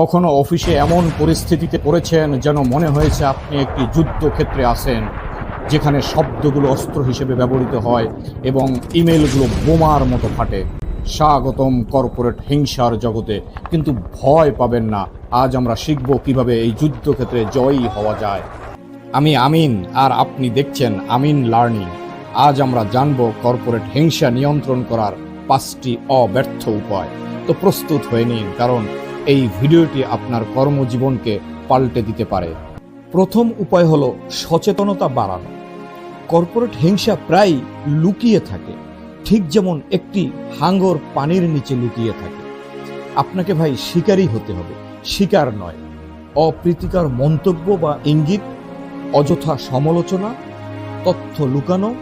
কখনো অফিসে এমন পরিস্থিতিতে পড়েছেন যেন মনে হয়েছে আপনি একটি যুদ্ধক্ষেত্রে আছেন, যেখানে শব্দগুলো অস্ত্র হিসেবে ব্যবহৃত হয় এবং ইমেলগুলো বোমার মতো ফাটে। স্বাগতম কর্পোরেট হিংসার জগতে, কিন্তু ভয় পাবেন না, আজ আমরা শিখব কীভাবে এই যুদ্ধক্ষেত্রে জয়ী হওয়া যায়। আমি আমিন, আর আপনি দেখছেন আমিন লার্নিং। আজ আমরা জানব কর্পোরেট হিংসা নিয়ন্ত্রণ করার পাঁচটি অব্যর্থ উপায়। তো প্রস্তুত হয়ে নিন, কারণ এই ভিডিওটি আপনার কর্মজীবনকে পাল্টে দিতে পারে। প্রথম উপায় হলো সচেতনতা বাড়ানো। কর্পোরেট হিংসা প্রায় লুকিয়ে থাকে। ঠিক যেমন একটি হাঙ্গর পানির নিচে লুকিয়ে থাকে। আপনাকে ভাই শিকারই হতে হবে। শিকার নয়। অপ্রীতিকর মন্তব্য বা ইঙ্গিত, অযথা সমালোচনা, তথ্য লুকানো,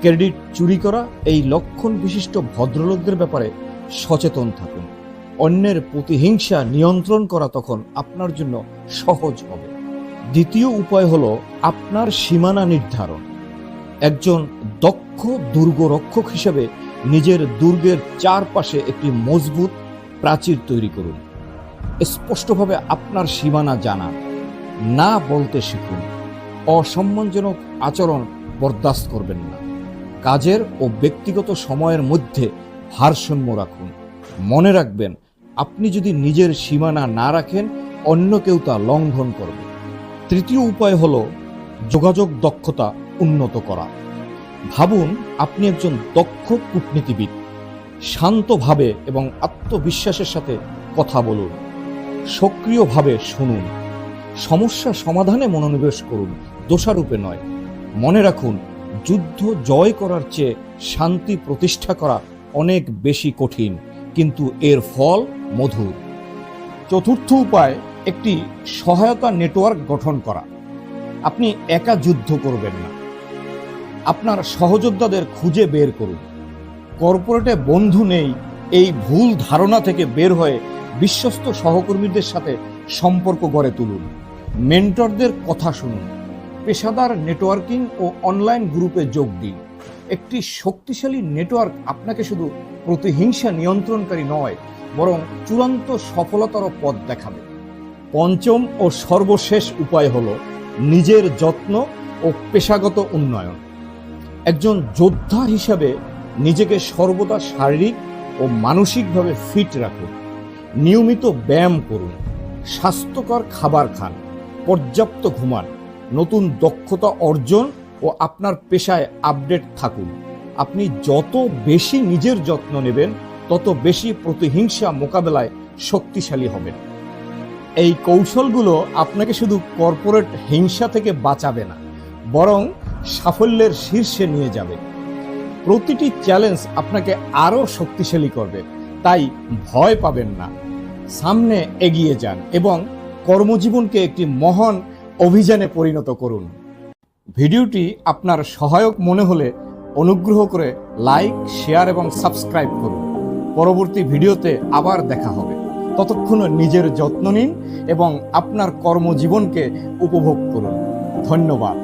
ক্রেডিট চুরি করা, এই লক্ষণ বিশিষ্ট ভদ্রলোকদের ব্যাপারে সচেতন থাকুন। অন্যের প্রতিহিংসা নিয়ন্ত্রণ করা তখন আপনার জন্য সহজ হবে। দ্বিতীয় উপায় হলো আপনার সীমানা নির্ধারণ। একজন দক্ষ দুর্গরক্ষক হিসেবে নিজের দুর্গের চারপাশে একটি মজবুত প্রাচীর তৈরি করুন। স্পষ্টভাবে আপনার সীমানা জানান। না বলতে শিখুন। অসম্মানজনক আচরণ বরদাস্ত করবেন না। কাজের ও ব্যক্তিগত সময়ের মধ্যে ভারসাম্য রাখুন। মনে রাখবেন, আপনি যদি নিজের সীমানা না রাখেন, অন্য কেউ তা লঙ্ঘন করবে। তৃতীয় উপায় হলো যোগাযোগ দক্ষতা উন্নত করা। ভাবুন, আপনি একজন দক্ষ কূটনীতিবিদ। শান্তভাবে এবং আত্মবিশ্বাসের সাথে কথা বলুন। সক্রিয়ভাবে শুনুন। সমস্যা সমাধানে মনোনিবেশ করুন, দোষারূপে নয়। মনে রাখুন, যুদ্ধ জয় করার চেয়ে শান্তি প্রতিষ্ঠা করা অনেক বেশি কঠিন। কিন্তু এর ফল মধুর। চতুর্থ উপায়, একটি সহায়তা নেটওয়ার্ক গঠন করা। আপনি একা যুদ্ধ করবেন না। আপনার সহযোদ্ধাদের খুঁজে বের করুন। কর্পোরেটে বন্ধু নেই, এই ভুল ধারণা থেকে বের হয়ে বিশ্বস্ত সহকর্মীদের সাথে সম্পর্ক গড়ে তুলুন। মেন্টরদের কথা শুনুন। পেশাদার নেটওয়ার্কিং ও অনলাইন গ্রুপে যোগ দিন। একটি শক্তিশালী নেটওয়ার্ক আপনাকে শুধু প্রতিহিংসা নিয়ন্ত্রণকারী নয়, বরং চূড়ান্ত সফলতার পথ দেখাবে। পঞ্চম ও সর্বশেষ উপায় হল নিজের যত্ন ও পেশাগত উন্নয়ন। একজন যোদ্ধা হিসাবে নিজেকে সর্বদা শারীরিক ও মানসিকভাবে ফিট রাখুন, নিয়মিত ব্যায়াম করুন, স্বাস্থ্যকর খাবার খান, পর্যাপ্ত ঘুমান, নতুন দক্ষতা অর্জন ও আপনার পেশায় আপডেট থাকুন। আপনি যত বেশি নিজের যত্ন নেবেন, তত বেশি প্রতিহিংসা মোকাবেলায় শক্তিশালী হবেন। এই কৌশলগুলো আপনাকে শুধু কর্পোরেট হিংসা থেকে বাঁচাবে না, বরং সাফল্যের শীর্ষে নিয়ে যাবে। প্রতিটি চ্যালেঞ্জ আপনাকে আরও শক্তিশালী করবে, তাই ভয় পাবেন না। সামনে এগিয়ে যান এবং কর্মজীবনকে একটি মহান অভিযানে পরিণত করুন। ভিডিওটি আপনার সহায়ক মনে হলে অনুগ্রহ করে লাইক, শেয়ার এবং সাবস্ক্রাইব করুন। পরবর্তী ভিডিওতে আবার দেখা হবে। ততক্ষণ নিজের যত্ন নিন এবং আপনার কর্মজীবনকে উপভোগ করুন। ধন্যবাদ।